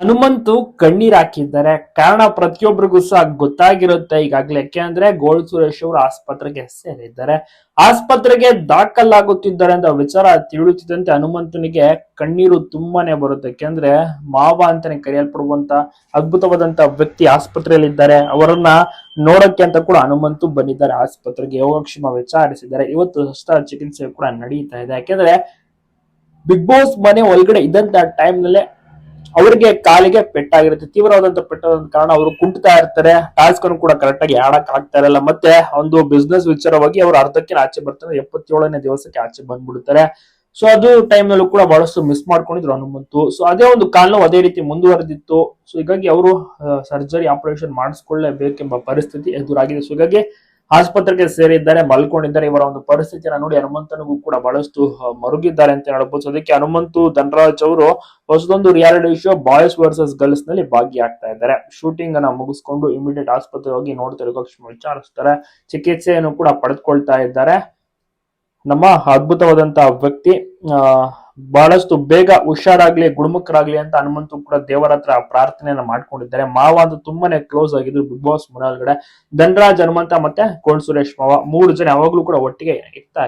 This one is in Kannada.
ಹನುಮಂತು ಕಣ್ಣೀರ್ ಹಾಕಿದ್ದಾರೆ. ಕಾರಣ ಪ್ರತಿಯೊಬ್ಬರಿಗೂ ಸಹ ಗೊತ್ತಾಗಿರುತ್ತೆ ಈಗಾಗಲೇ. ಯಾಕೆಂದ್ರೆ ಗೋಲ್ಡ್ ಸುರೇಶ್ ಅವರು ಆಸ್ಪತ್ರೆಗೆ ಸೇರಿದ್ದಾರೆ. ಆಸ್ಪತ್ರೆಗೆ ದಾಖಲಾಗುತ್ತಿದ್ದಾರೆ ಅಂತ ವಿಚಾರ ತಿಳಿಯುತ್ತಿದ್ದಂತೆ ಹನುಮಂತನಿಗೆ ಕಣ್ಣೀರು ತುಂಬಾನೇ ಬರುತ್ತೆ. ಯಾಕೆಂದ್ರೆ ಮಾವ ಅಂತಾನೆ ಕರೆಯಲ್ಪಡುವಂತ ಅದ್ಭುತವಾದಂತ ವ್ಯಕ್ತಿ ಆಸ್ಪತ್ರೆಯಲ್ಲಿದ್ದಾರೆ. ಅವರನ್ನ ನೋಡಕ್ಕೆ ಅಂತ ಕೂಡ ಹನುಮಂತು ಬಂದಿದ್ದಾರೆ ಆಸ್ಪತ್ರೆಗೆ. ಯೋಗಕ್ಷೇಮ ವಿಚಾರಿಸಿದ್ದಾರೆ. ಇವತ್ತು ಹೊಸ ಚಿಕಿತ್ಸೆ ಕೂಡ ನಡೀತಾ ಇದೆ. ಯಾಕೆಂದ್ರೆ ಬಿಗ್ ಬಾಸ್ ಮನೆ ಒಳಗಡೆ ಇದ್ದಂತ ಟೈಮ್ ನಲ್ಲೇ ಅವರಿಗೆ ಕಾಲಿಗೆ ಪೆಟ್ಟಾಗಿರುತ್ತೆ. ತೀವ್ರವಾದಂತ ಪೆಟ್ಟಾದ ಕಾರಣ ಅವರು ಕುಂಟ್ತಾ ಇರ್ತಾರೆ. ಟಾಸ್ಕ್ ಅನ್ನು ಕೂಡ ಕರೆಕ್ಟ್ ಆಗಿ ಆಡಕ್ ಆಗ್ತಾ ಇರಲ್ಲ. ಮತ್ತೆ ಒಂದು ಬಿಸ್ನೆಸ್ ವಿಚಾರವಾಗಿ ಅವರು ಅರ್ಧಕ್ಕೆ ಆಚೆ ಬರ್ತಾರೆ. ಎಪ್ಪತ್ತೇಳನೇ ದಿವಸಕ್ಕೆ ಆಚೆ ಬಂದ್ಬಿಡ್ತಾರೆ. ಸೊ ಅದು ಟೈಮ್ ನಲ್ಲೂ ಕೂಡ ಬಹಳಷ್ಟು ಮಿಸ್ ಮಾಡ್ಕೊಂಡಿದ್ರು ಹನುಮಂತು. ಸೊ ಅದೇ ಒಂದು ಕಾಲು ಅದೇ ರೀತಿ ಮುಂದುವರೆದಿತ್ತು. ಸೊ ಹೀಗಾಗಿ ಅವರು ಸರ್ಜರಿ ಆಪರೇಷನ್ ಮಾಡಿಸ್ಕೊಳ್ಳೇಬೇಕೆಂಬ ಪರಿಸ್ಥಿತಿ ಎದುರಾಗಿದೆ. ಸೊ ಹೀಗಾಗಿ ಆಸ್ಪತ್ರೆಗೆ ಸೇರಿದ್ದಾರೆ, ಮಲ್ಕೊಂಡಿದ್ದಾರೆ. ಇವರ ಒಂದು ಪರಿಸ್ಥಿತಿಯನ್ನು ನೋಡಿ ಹನುಮಂತನಿಗೂ ಕೂಡ ಬಹಳಷ್ಟು ಮರುಗಿದ್ದಾರೆ ಅಂತ ಹೇಳ್ಬೋದು. ಅದಕ್ಕೆ ಹನುಮಂತು, ಧನರಾಜ್ ಅವರು ಹೊಸದೊಂದು ರಿಯಾಲಿಟಿ ಶೋ ಬಾಯ್ಸ್ ವರ್ಸಸ್ ಗರ್ಲ್ಸ್ನಲ್ಲಿ ಭಾಗಿಯಾಗ್ತಾ ಇದ್ದಾರೆ. ಶೂಟಿಂಗ್ ಅನ್ನ ಮುಗಿಸ್ಕೊಂಡು ಇಮಿಡಿಯೇಟ್ ಆಸ್ಪತ್ರೆ ಹೋಗಿ ನೋಡ್ತಾರೆ ಯೋಗಕ್ಷೇಮ ವಿಚಾರಿಸ್ತಾರೆ. ಚಿಕಿತ್ಸೆಯನ್ನು ಕೂಡ ಪಡೆದುಕೊಳ್ತಾ ಇದ್ದಾರೆ. ನಮ್ಮ ಅದ್ಭುತವಾದಂತಹ ವ್ಯಕ್ತಿ ಬಹಳಷ್ಟು ಬೇಗ ಹುಷಾರಾಗ್ಲಿ, ಗುಣಮುಖರಾಗ್ಲಿ ಅಂತ ಹನುಮಂತು ಕೂಡ ದೇವರ ಹತ್ರ ಪ್ರಾರ್ಥನೆಯನ್ನ ಮಾಡ್ಕೊಂಡಿದ್ದಾರೆ. ಮಾವ ಅಂತ ತುಂಬಾನೇ ಕ್ಲೋಸ್ ಆಗಿದ್ರು ಬಿಗ್ ಬಾಸ್ ಮುನ್ನಲ್ಗಡೆ. ಧನರಾಜ್ ಹನುಮಂತ ಮತ್ತೆ ಕೋಳ್ ಸುರೇಶ್ ಮಾವ ಮೂರು ಜನ ಯಾವಾಗ್ಲೂ ಕೂಡ ಒಟ್ಟಿಗೆ ಇರ್ತಾ